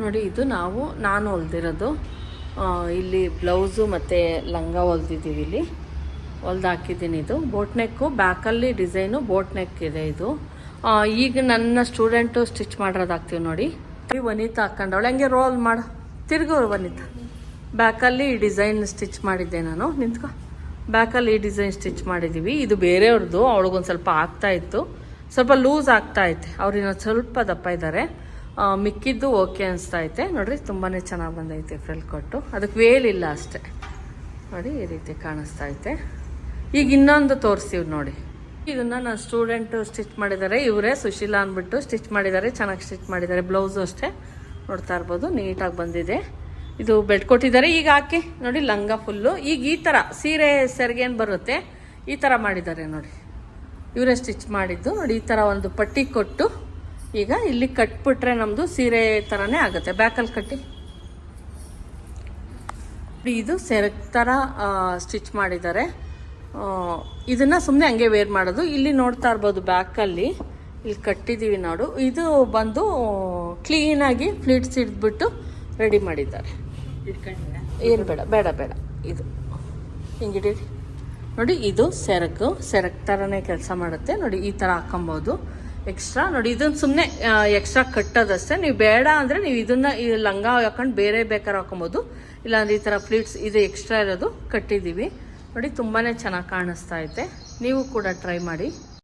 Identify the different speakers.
Speaker 1: ನೋಡಿ, ಇದು ನಾವು, ನಾನು ಹೊಲ್ದಿರೋದು ಇಲ್ಲಿ ಬ್ಲೌಸು ಮತ್ತು ಲಂಗ ಹೊಲ್ದಿದ್ದೀವಿ ಇಲ್ಲಿ. ಹೊಲ್ದು ಹಾಕಿದ್ದೀನಿ ಇದು. ಬೋಟ್ ನೆಕ್ಕು ಬ್ಯಾಕಲ್ಲಿ ಡಿಸೈನು ಬೋಟ್ ನೆಕ್ ಇದೆ ಇದು. ಈಗ ನನ್ನ ಸ್ಟೂಡೆಂಟು ಸ್ಟಿಚ್ ಮಾಡಿರೋದಾಗ್ತೀವಿ ನೋಡಿ. ವನಿತಾ ಹಾಕೊಂಡವಳು. ಹಂಗೆ ರೋಲ್ ಮಾಡು. ತಿರ್ಗು ವನಿತಾ. ಬ್ಯಾಕಲ್ಲಿ ಈ ಡಿಸೈನ್ ಸ್ಟಿಚ್ ಮಾಡಿದ್ದೆ ನಾನು. ನಿಂತ್ಕೊ. ಬ್ಯಾಕಲ್ಲಿ ಈ ಡಿಸೈನ್ ಸ್ಟಿಚ್ ಮಾಡಿದ್ದೀವಿ. ಇದು ಬೇರೆಯವ್ರದ್ದು. ಅವಳಿಗೊಂದು ಸ್ವಲ್ಪ ಆಗ್ತಾ ಇತ್ತು. ಸ್ವಲ್ಪ ಲೂಸ್ ಆಗ್ತಾ ಐತೆ. ಅವ್ರು ಸ್ವಲ್ಪ ದಪ್ಪ ಇದ್ದಾರೆ. ಮಿಕ್ಕಿದ್ದು ಓಕೆ ಅನಿಸ್ತೈತೆ ನೋಡ್ರಿ ತುಂಬಾ ಚೆನ್ನಾಗಿ ಬಂದೈತೆ ಫ್ರೆಲ್ ಕೊಟ್ಟು. ಅದಕ್ಕೆ ವೇಲಿಲ್ಲ ಅಷ್ಟೇ. ನೋಡಿ, ಈ ರೀತಿ ಕಾಣಿಸ್ತಾ ಐತೆ ಈಗ ಇನ್ನೊಂದು ತೋರಿಸ್ತೀವಿ ನೋಡಿ. ಇದನ್ನ ನನ್ನ ಸ್ಟೂಡೆಂಟು ಸ್ಟಿಚ್ ಮಾಡಿದ್ದಾರೆ ಇವರೇ ಸುಶೀಲಾ ಅಂದ್ಬಿಟ್ಟು ಸ್ಟಿಚ್ ಮಾಡಿದ್ದಾರೆ ಚೆನ್ನಾಗಿ ಸ್ಟಿಚ್ ಮಾಡಿದ್ದಾರೆ ಬ್ಲೌಸು ಅಷ್ಟೇ. ನೋಡ್ತಾ ಇರ್ಬೋದು. ನೀಟಾಗಿ ಬಂದಿದೆ. ಇದು ಬೆಡ್ ಕೊಟ್ಟಿದ್ದಾರೆ. ಈಗ ಹಾಕಿ. ನೋಡಿ, ಲಂಗ ಫುಲ್ಲು ಈಗ ಈ ಥರ ಸೀರೆ ಸೆರ್ಗೇನು ಬರುತ್ತೆ? ಈ ಥರ ಮಾಡಿದ್ದಾರೆ ನೋಡಿ. ಇವರೇ ಸ್ಟಿಚ್ ಮಾಡಿದ್ದು. ನೋಡಿ, ಈ ಥರ ಒಂದು ಪಟ್ಟಿ ಕೊಟ್ಟು ಈಗ ಇಲ್ಲಿ ಕಟ್ಬಿಟ್ರೆ ನಮ್ಮದು ಸೀರೆ ಥರನೇ ಆಗುತ್ತೆ. ಬ್ಯಾಕಲ್ಲಿ ಕಟ್ಟಿ. ಇದು ಸೆರಕ್ ಥರ ಸ್ಟಿಚ್ ಮಾಡಿದ್ದಾರೆ. ಇದನ್ನು ಸುಮ್ಮನೆ ಹಂಗೆ ವೇರ್ ಮಾಡೋದು. ಇಲ್ಲಿ ನೋಡ್ತಾ ಇರ್ಬೋದು ಬ್ಯಾಕಲ್ಲಿ ಇಲ್ಲಿ ಕಟ್ಟಿದ್ದೀವಿ ನೋಡು. ಇದು ಬಂದು ಕ್ಲೀನಾಗಿ ಫ್ಲೀಟ್ಸ್ ಹಿಡಿದ್ಬಿಟ್ಟು ರೆಡಿ ಮಾಡಿದ್ದಾರೆ. ಏನು ಬೇಡ ಬೇಡ ಬೇಡ. ಇದು. ಹಿಂಗಿಡಿ. ನೋಡಿ, ಇದು ಸೆರಗು. ಸೆರಕ್ ಥರನೇ ಕೆಲಸ ಮಾಡುತ್ತೆ. ನೋಡಿ, ಈ ಥರ ಹಾಕೊಬೋದು. ಎಕ್ಸ್ಟ್ರಾ ನೋಡಿ ಇದನ್ನು ಸುಮ್ಮನೆ ಎಕ್ಸ್ಟ್ರಾ ಕಟ್ಟೋದಷ್ಟೇ. ನೀವು ಬೇಡ ಅಂದರೆ ನೀವು ಇದನ್ನು ಈ ಲಂಗ ಹಾಕೊಂಡು ಬೇರೆ ಬೇಕಾದ್ರೆ ಹಾಕೊಬೋದು. ಇಲ್ಲಾಂದರೆ ಈ ಥರ ಫ್ಲೀಟ್ಸ್ ಇದು ಎಕ್ಸ್ಟ್ರಾ ಇರೋದು ಕಟ್ಟಿದ್ದೀವಿ. ನೋಡಿ ತುಂಬಾ ಚೆನ್ನಾಗಿ ಕಾಣಿಸ್ತಾ ಐತೆ. ನೀವು ಕೂಡ ಟ್ರೈ ಮಾಡಿ.